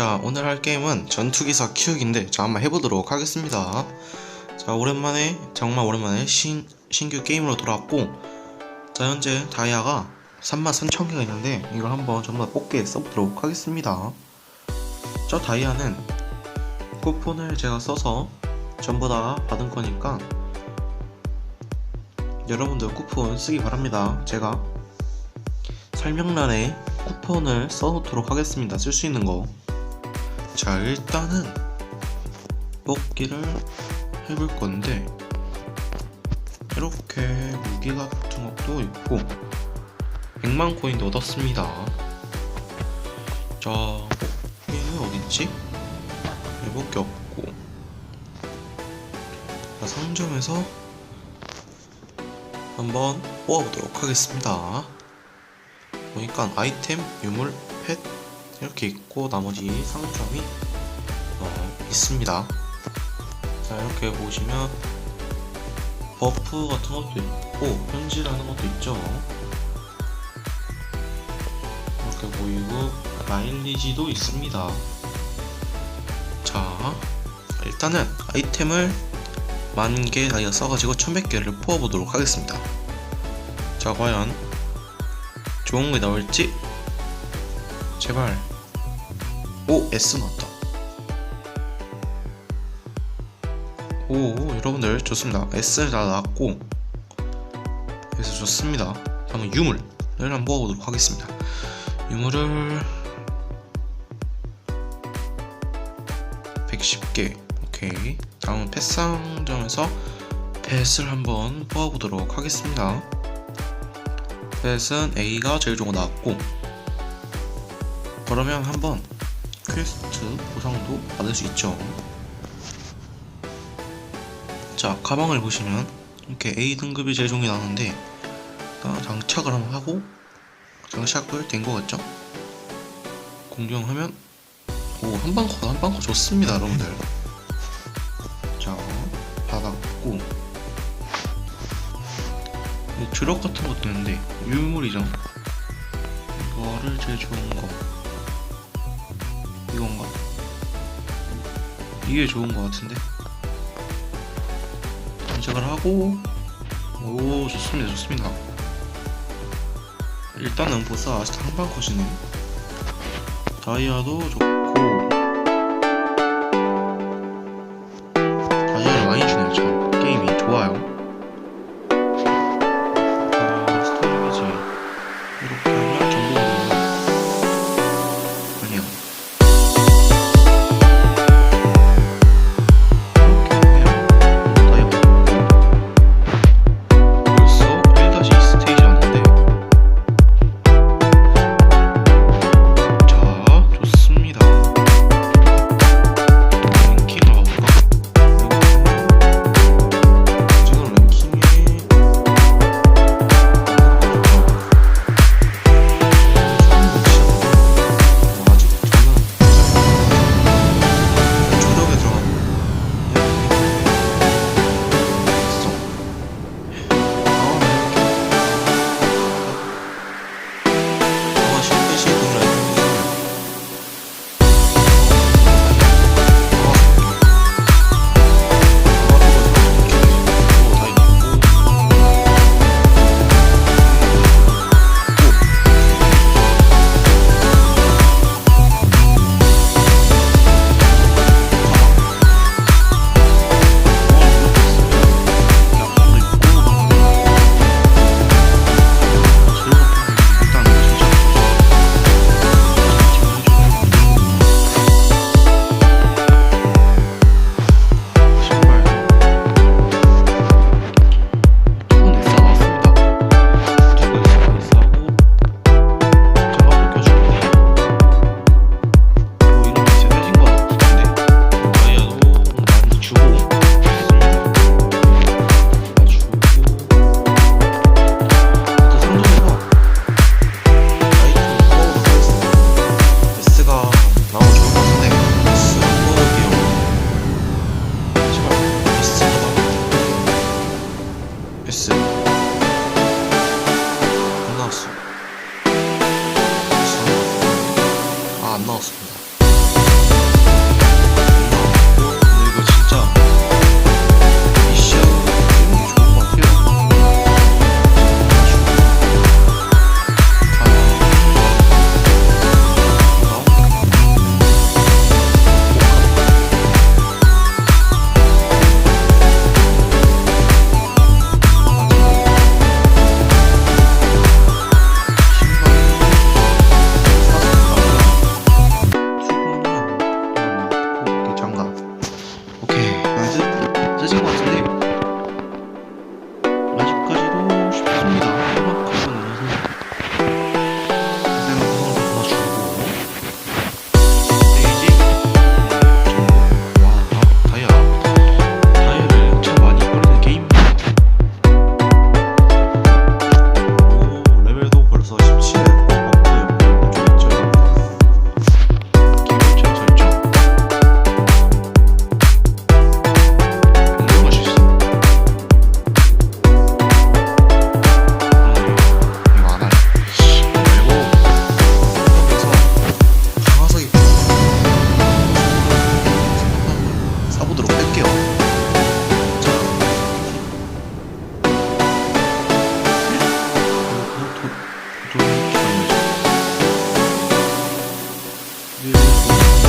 자 오늘 할 게임은 전투기사 키우기인데 자 한번 해보도록 하겠습니다. 자 오랜만에 정말 오랜만에 신, 신규 게임으로 돌아왔고 자 현재 다이아가 33,000개가 있는데 이걸 한번 전부 다 뽑게 써보도록 하겠습니다. 저 다이아는 쿠폰을 제가 써서 전부 다 받은 거니까 여러분들 쿠폰 쓰기 바랍니다. 제가 설명란에 쿠폰을 써놓도록 하겠습니다. 쓸 수 있는 거 자 일단은 뽑기를 해볼 건데 이렇게 무기 같은 것도 있고 100만 코인도 얻었습니다. 자 얘는 어딨지? 이밖에 없고. 자 상점에서 한번 뽑아보도록 하겠습니다. 보니까 아이템, 유물, 펫 이렇게 있고 나머지 상점이 어, 있습니다. 자 이렇게 보시면 버프 같은 것도 있고 현질하는 것도 있죠. 이렇게 보이고 마일리지도 있습니다. 자 일단은 아이템을 만개 다이아 써가지고 1100개를 뽑아보도록 하겠습니다. 자 과연 좋은 게 나올지 제발 오 S 나왔다 오 여러분들 좋습니다. S를 다 나왔고 그래서 좋습니다. 다음은 유물을 한번 뽑아보도록 하겠습니다. 유물을 110개. 오케이. 다음은 펫상점에서 펫을 한번 뽑아보도록 하겠습니다. 펫은 A가 제일 좋은 거 나왔고 그러면 한번 퀘스트 보상도 받을 수 있죠. 자, 가방을 보시면 이렇게 A 등급이 제일 좋은 게 나오는데 장착을 한번 하고 장착을 된거 같죠? 공격하면 오 한방커 한방커 좋습니다 여러분들 자 받았고 이 주력 같은 것도 있는데 유물이죠 이거를 좋은 거 이건가? 이게 좋은 것 같은데? 장착을 하고 오 좋습니다 좋습니다 일단은 보스 아직 한방 컷이네 다이아도 좋고 you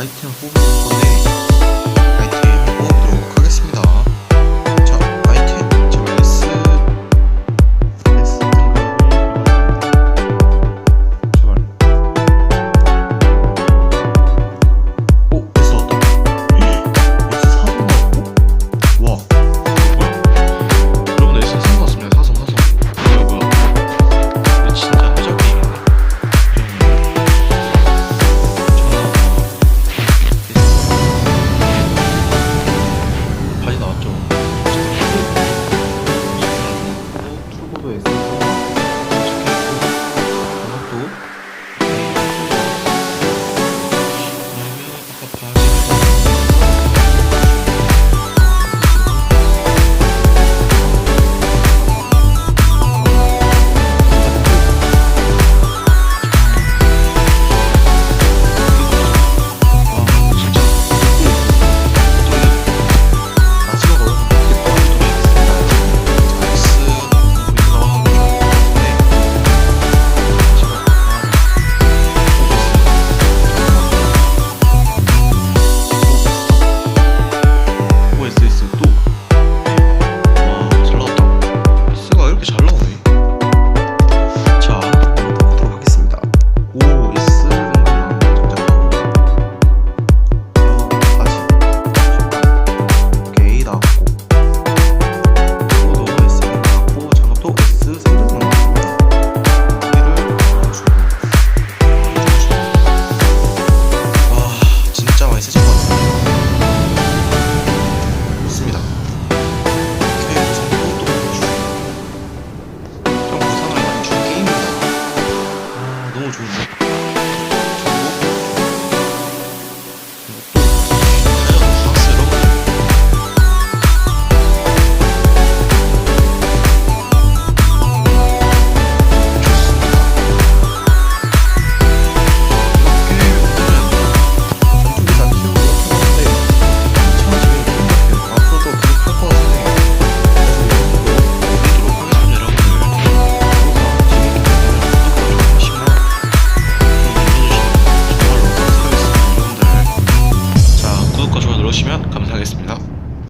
아이템 뽑을